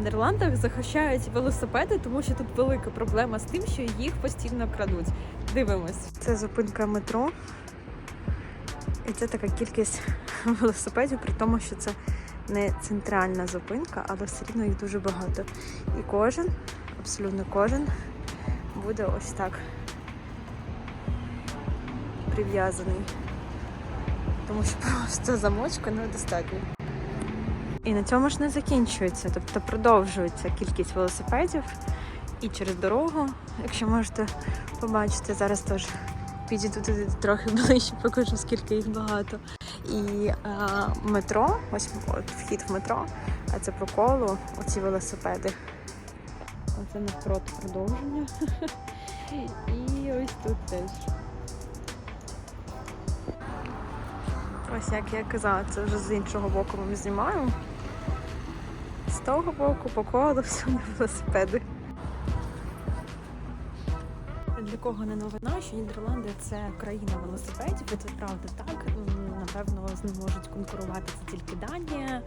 Нідерландах захищають велосипеди, тому що тут велика проблема з тим, що їх постійно крадуть. Дивимось. Це зупинка метро. І це така кількість велосипедів, при тому, що це не центральна зупинка, але все рівно їх дуже багато. І кожен, абсолютно кожен, буде ось так прив'язаний. Тому що просто замочка недостатньо. І на цьому ж не закінчується, тобто продовжується кількість велосипедів і через дорогу, якщо можете побачити, зараз теж підійду туди трохи ближче, покажу, скільки їх багато. І е, метро, ось от вхід в метро, а це по колу оці велосипеди. Оце навпроти продовження. І ось тут теж. Ось як я казала, це вже з іншого боку ми знімаємо. Того боку по колу всюди велосипеди. Для кого не новина, що Нідерланди це країна велосипедів, і це правда так. Напевно, з ним можуть конкурувати це тільки Данія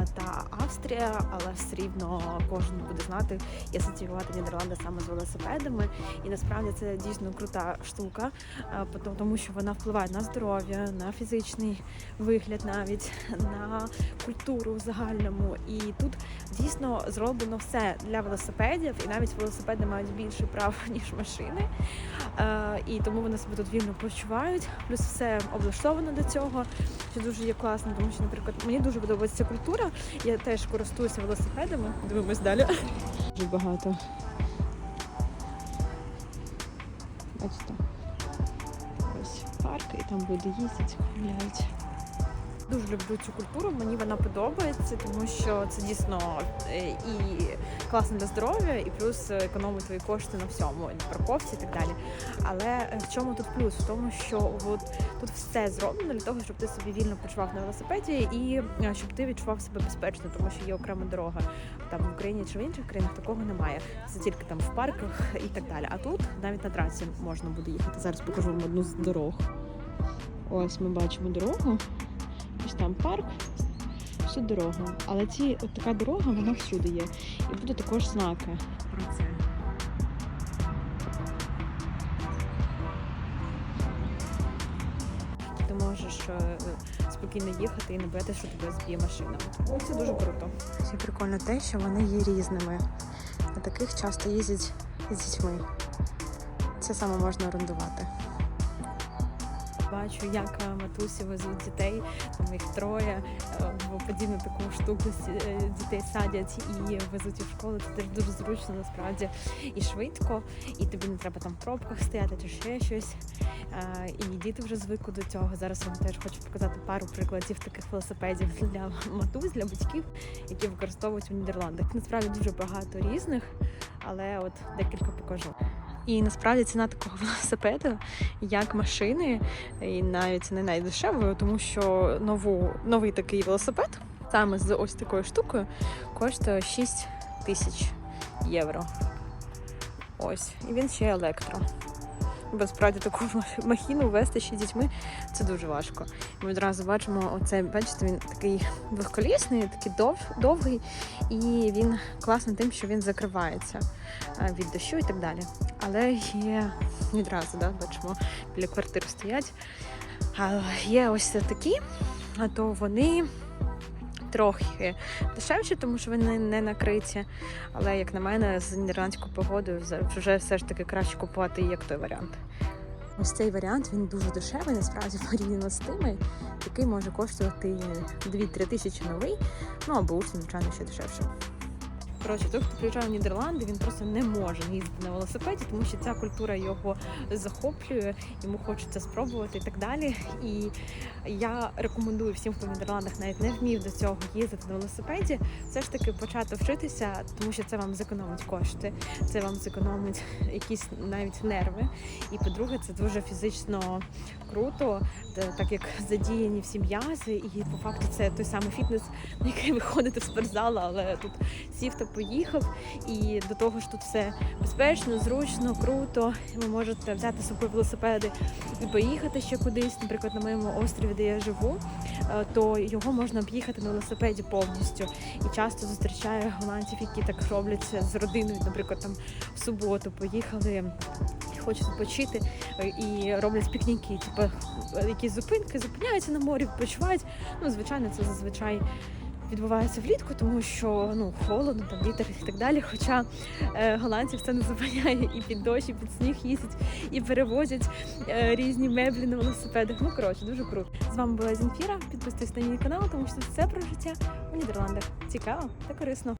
е, та Австрія, але все рівно кожен буде знати і асоціювати Нідерланди саме з велосипедами. І насправді це дійсно крута штука, е, тому що вона впливає на здоров'я, на фізичний вигляд, навіть на культуру в загальному. І тут дійсно зроблено все для велосипедів, і навіть велосипеди мають більше прав ніж машини. Е, і тому вони себе тут вільно почувають. Плюс все облаштовано до цього, що дуже є класно, тому що, наприклад, мені дуже подобається ця культура. Я теж користуюся велосипедами. Дивимось далі. Дуже багато. Бачите. Ось парк, і там люди їздять, гуляють. Дуже люблю цю культуру, мені вона подобається, тому що це дійсно е, і класно для здоров'я, і плюс економить твої кошти на всьому, на парковці і так далі. Але е, в чому тут плюс? В тому, що от тут все зроблено для того, щоб ти собі вільно почував на велосипеді і е, щоб ти відчував себе безпечно, тому що є окрема дорога. Там в Україні чи в інших країнах такого немає. Це тільки там в парках і так далі. А тут навіть на трасі можна буде їхати. Зараз покажу вам одну з дорог. Ось ми бачимо дорогу. Ось там парк, всю дорогу. Але ці от така дорога, вона всюди є. І будуть також знаки про це. Ти можеш е, спокійно їхати і не боятися, що тебе зб'є машина. Це дуже круто. Ще прикольно те, що вони є різними. На таких часто їздять з дітьми. Це саме можна орендувати. Бачу, як е, матусі везуть дітей, там їх троє, е, в подібну таку штуку е, дітей садять і везуть у школу. Це теж дуже зручно насправді і швидко, і тобі не треба там в пробках стояти чи ще щось. Е, І діти вже звикли до цього. Зараз вам теж хочу показати пару прикладів таких велосипедів для матусь, для батьків, які використовують у Нідерландах. Насправді дуже багато різних, але от декілька покажу. І насправді ціна такого велосипеду, як машини, і навіть не найдешевою, тому що нову, новий такий велосипед саме з ось такою штукою коштує 6 тисяч євро. Ось, і він ще електро. Бо справді таку махіну вести ще дітьми це дуже важко. Ми одразу бачимо, оце, бачите, він такий двохколісний, такий дов, довгий, і він класний тим, що він закривається е, від дощу і так далі. Але є відразу, да, бачимо, біля квартир стоять. Є ось такі, а то вони трохи дешевші, тому що вони не накриті. Але, як на мене, з нідерландською погодою вже- все ж таки краще купувати як той варіант. Ось цей варіант він дуже дешевий, насправді порівняно з тими, який може коштувати 2-3 тисячі новий, ну або уж, звичайно, ще дешевше. Коротше, той, хто приїжджає в Нідерланди, він просто не може їздити на велосипеді, тому що ця культура його захоплює, йому хочеться спробувати і так далі. І я рекомендую всім, хто в Нідерландах навіть не вмів до цього їздити на велосипеді, все ж таки почати вчитися, тому що це вам зекономить кошти, це вам зекономить якісь навіть нерви. І по-друге, це дуже фізично круто, так як задіяні всі м'язи, і по факту це той самий фітнес, на який ви ходите в спортзал, але тут сів та поїхав. І до того ж тут все безпечно, зручно, круто. Ви можете взяти з собою велосипеди і поїхати ще кудись. Наприклад, на моєму острові, де я живу, е, то його можна об'їхати на велосипеді повністю. І часто зустрічаю голландців, які так роблять з родиною, наприклад, там в суботу поїхали. Хочуть відпочити е, і роблять пікніки, типу е, якісь зупинки, зупиняються на морі, відпочивають. Ну, звичайно, це зазвичай відбувається влітку, тому що ну холодно, там вітер і так далі. Хоча е, голландців це не зупиняє і під дощ, і під сніг їздять, і перевозять е, різні меблі на велосипедах. Ну коротше, дуже круто. З вами була Зінфіра. Підписуйтесь на мій канал, тому що це про життя у Нідерландах. Цікаво та корисно.